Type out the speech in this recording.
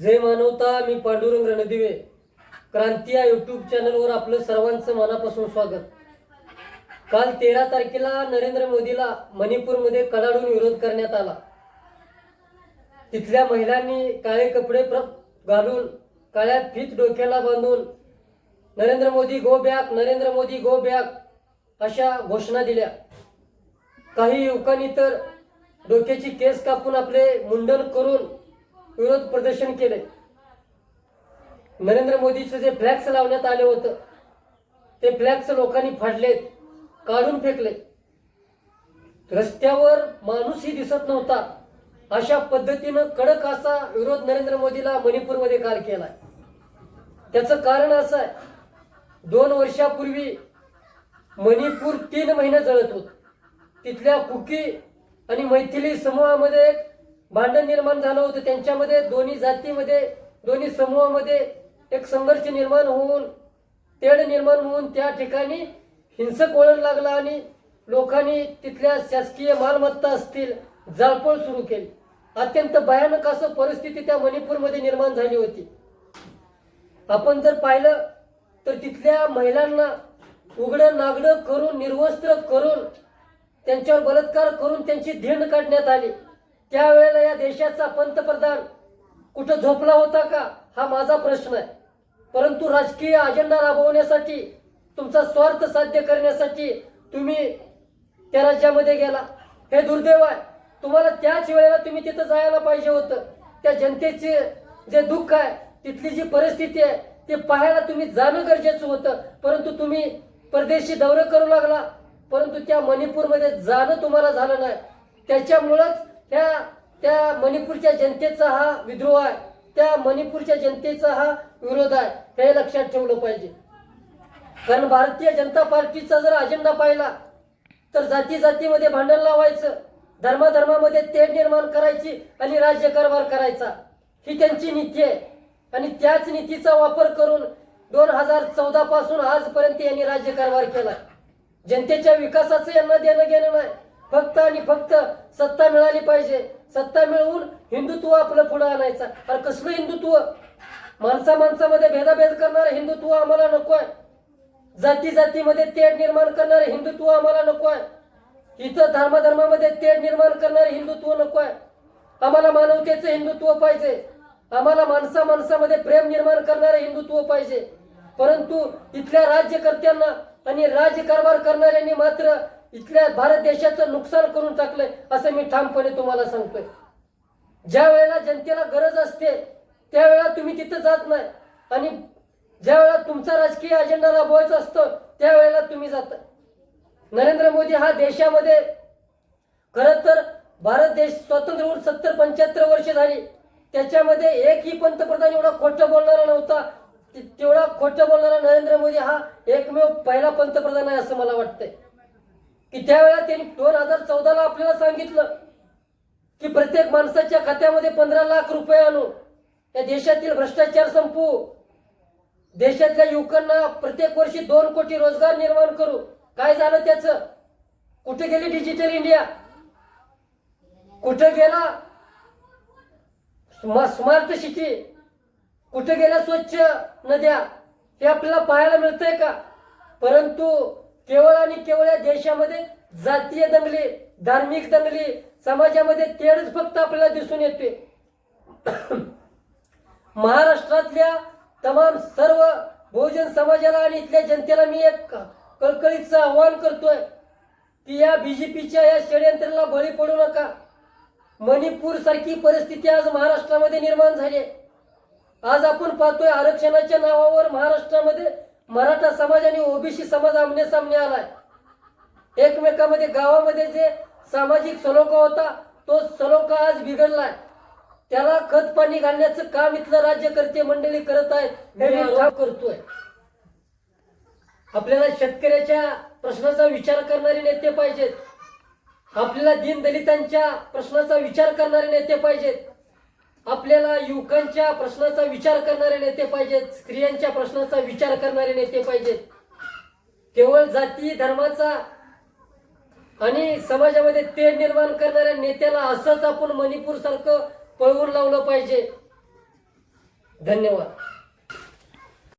जय मानवता मी पांडुरंग रणदिवे क्रांती या यूट्यूब चॅनलवर आपलं सर्वांचं मनापासून स्वागत. काल तेरा तारखेला नरेंद्र मोदीला मणिपूरमध्ये कडाडून विरोध करण्यात आला. तिथल्या महिलांनी काळे कपडे प्र घालून काळ्या फीत डोक्याला बांधून Narendra Modi go back Narendra Modi go back अशा घोषणा दिल्या. काही युवकांनी तर डोक्याची केस कापून आपले मुंडन करून विरोध प्रदर्शन केले. नरेंद्र मोदीचं जे फ्लॅक्स लावण्यात आले होतं ते फ्लॅक्स लोकांनी फाडलेत काढून फेकले रस्त्यावर माणूसही दिसत नव्हता. अशा पद्धतीनं कडक असा विरोध नरेंद्र मोदीला मणिपूरमध्ये काल केलाय. त्याचं कारण असं आहे दोन वर्षापूर्वी मणिपूर तीन महिने जळत होत. तिथल्या कुकी आणि मैथिली समूहामध्ये एक भांडण निर्माण झालं होतं. त्यांच्यामध्ये दोन्ही जातीमध्ये दोन्ही समूहामध्ये एक संघर्ष निर्माण होऊन तेढ निर्माण होऊन त्या ठिकाणी हिंसक वळण लागलं आणि लोकांनी तिथल्या शासकीय मालमत्ता असतील जाळपोळ सुरू केली. अत्यंत भयानक असं परिस्थिती त्या मणिपूरमध्ये निर्माण झाली होती. आपण जर पाहिलं तर तिथल्या महिलांना उघडं नागडं करून निर्वस्त्र करून त्यांच्यावर बलात्कार करून त्यांची धिंड काढण्यात आली. त्यावेळेला या देशाचा पंतप्रधान कुठं झोपला होता का? हा माझा प्रश्न आहे. परंतु राजकीय अजेंडा राबवण्यासाठी तुमचा स्वार्थ साध्य करण्यासाठी तुम्ही त्या राज्यामध्ये गेला. हे दुर्दैव आहे. तुम्हाला त्याच वेळेला तुम्ही तिथं जायला पाहिजे होतं. त्या जनतेचे जे दुःख आहे तिथली जी परिस्थिती आहे ते पाहायला तुम्ही जाणं गरजेचं होतं. परंतु तुम्ही परदेशी दौरे करू लागला. परंतु त्या मणिपूरमध्ये जाणं तुम्हाला झालं नाही. त्याच्यामुळंच त्या त्या मणिपूरच्या जनतेचा हा विद्रोह आहे. त्या मणिपूरच्या जनतेचा हा विरोध आहे. हे लक्षात ठेवलं पाहिजे. कारण भारतीय जनता पार्टीचा जर अजेंडा पाहिला तर जाती जातीमध्ये भांडण लावायचं धर्माधर्मामध्ये तेढ निर्माण करायची आणि राज्यकारभार करायचा. ही त्यांची नीती आहे. आणि त्याच नीतीचा वापर करून दोन हजार चौदा पासून आजपर्यंत यांनी राज्यकारभार केला. जनतेच्या विकासाचं यांना देणं घेणं नाही. फक्त आणि फक्त सत्ता मिळाली पाहिजे. सत्ता मिळवून हिंदुत्व आपलं पुढे आणायचं. अरे कसलं हिंदुत्व? माणसा माणसामध्ये भेदाभेद करणारं हिंदुत्व आम्हाला नको आहे. जाती जातीमध्ये तेढ निर्माण करणारे हिंदुत्व आम्हाला नको आहे. इथं धर्माधर्मामध्ये तेढ निर्माण करणारे हिंदुत्व नको आहे. आम्हाला मानवतेचं हिंदुत्व पाहिजे. आम्हाला माणसा माणसामध्ये प्रेम निर्माण करणारे हिंदुत्व पाहिजे. परंतु इथल्या राज्यकर्त्यांना आणि राज्यकारभार करणाऱ्यांनी मात्र इथल्या भारत देशाचं नुकसान करून टाकलंय असं मी ठामपणे तुम्हाला सांगतोय. ज्या वेळेला जनतेला गरज असते त्यावेळेला तुम्ही तिथं जात नाही. आणि ज्या वेळेला तुमचा राजकीय अजेंडा राबवायचा असतो त्यावेळेला तुम्ही जाता. नरेंद्र मोदी हा देशामध्ये खरं तर भारत देश स्वातंत्र्य होऊन सत्तर पंच्याहत्तर वर्ष झाली. त्याच्यामध्ये एकही पंतप्रधान एवढा खोटं बोलणारा नव्हता. तेवढा खोटं बोलणारा नरेंद्र मोदी हा एकमेव पहिला पंतप्रधान आहे असं मला वाटतंय. की त्यावेळेला त्यांनी दोन हजार चौदाला आपल्याला सांगितलं की प्रत्येक माणसाच्या खात्यामध्ये पंधरा लाख रुपये आणू. या देशातील भ्रष्टाचार संपू. देशातल्या युवकांना प्रत्येक वर्षी दोन कोटी रोजगार निर्माण करू. काय झालं त्याचं? कुठे गेली डिजिटल इंडिया? कुठे गेला स्मा- स्मार्ट सिटी? कुठे गेल्या स्वच्छ नद्या? हे आपल्याला पाहायला मिळतंय का? परंतु केवळ आणि केवळ या देशामध्ये जातीय दंगली धार्मिक दंगली समाजामध्ये तेढच फक्त आपल्याला दिसून येते. महाराष्ट्रातल्या तमाम सर्व बहुजन समाजाला आणि इथल्या जनतेला मी एक कळकळीचं आव्हान करतोय की या बीजेपीच्या या षडयंत्राला बळी पडू नका. मणिपूर सारखी परिस्थिती आज महाराष्ट्रामध्ये निर्माण झाली आहे. आज आपण पाहतोय आरक्षणाच्या नावावर महाराष्ट्रामध्ये मराठा समाज आणि ओबीसी समाज आमने सामने आलाय. एकमेकामध्ये गावामध्ये जे सामाजिक सलोखा होता तो सलोखा आज बिघडलाय. त्याला खत पाणी घालण्याचं काम इथलं राज्यकर्ते मंडळी करत आहेत हे मी करतोय. आपल्याला शेतकऱ्याच्या प्रश्नाचा विचार करणारे नेते पाहिजेत. आपल्याला दीनदलितांच्या प्रश्नाचा विचार करणारे नेते पाहिजेत. आपल्याला युवकांच्या प्रश्नाचा विचार करणारे नेते पाहिजेत स्त्रियांच्या प्रश्नाचा विचार करणारे नेते पाहिजेत. केवळ जाती धर्माचा आणि समाजामध्ये तेढ निर्माण करणाऱ्या नेत्याला असंच आपण मणिपूर सारखं पळवून लावलं पाहिजे. धन्यवाद.